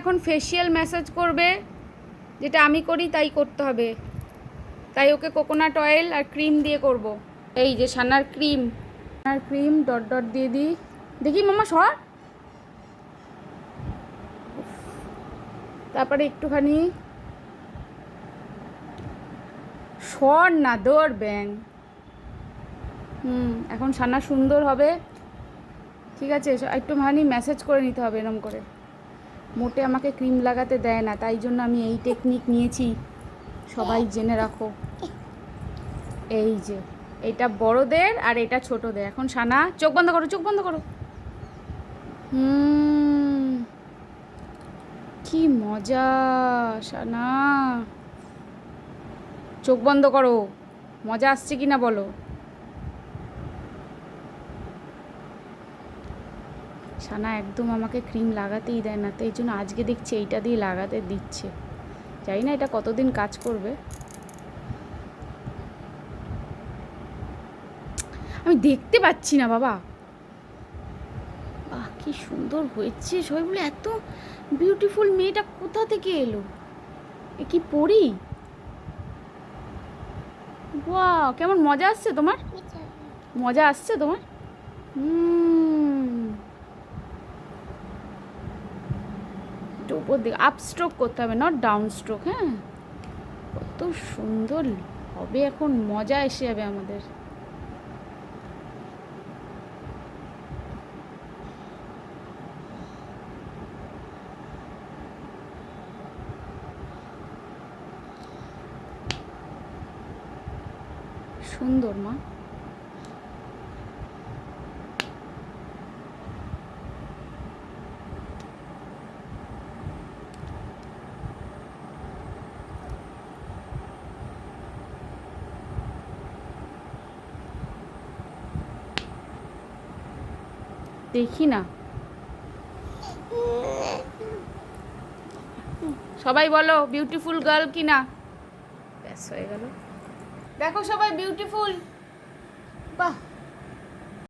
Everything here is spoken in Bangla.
এখন ফেসিয়াল ম্যাসাজ করবে, যেটা আমি করি তাই করতে হবে। তাই ওকে কোকোনাট অয়েল আর ক্রিম দিয়ে করব। এই যে সানার ক্রিম সানার ক্রিম ডট ডট দিয়ে দিই। দেখি মামা, সর। তারপরে একটুখানি সর না, দৌড়, ব্যাং। হুম, এখন সানা সুন্দর হবে। ঠিক আছে, একটুখানি ম্যাসেজ করে নিতে হবে এরম করে। মোটে আমাকে ক্রিম লাগাতে দেয় না, তাই জন্য আমি এই টেকনিক নিয়েছি। সবাই জেনে রাখো। এই যে, এটা বড়দের আর এটা ছোটদের। এখন সানা, চোখ বন্ধ করো, চোখ বন্ধ করো। হুম, কি মজা, সানা। চোখ বন্ধ করো। মজা আসছে কি না বলো? সানা একদম আমাকে ক্রিম লাগাতেই দেয় না তো এই জন্য আজকে দেখছি এইটা দিয়ে লাগাতে দিচ্ছে। জানি না এটা কতদিন কাজ করবে। আমি দেখতে পাচ্ছি না বাবা। বাহ কি সুন্দর হয়েছে সবাই বলে এত বিউটিফুল মেয়েটা কোথা থেকে এলো? এ কি পড়ি বাহ কেমন মজা আসছে তোমার? মজা আসছে তোমার? হুম। একটু উপর দিকে আপ স্ট্রোক করতে হবে নট ডাউন স্ট্রোক হ্যাঁ? কত সুন্দর, হবে এখন, মজা এসে যাবে আমাদের। সুন্দর, মা। দেখি না। সবাই বলো বিউটিফুল গার্ল কি না হয়ে গেল। দেখো সবাই বিউটিফুল বাহ।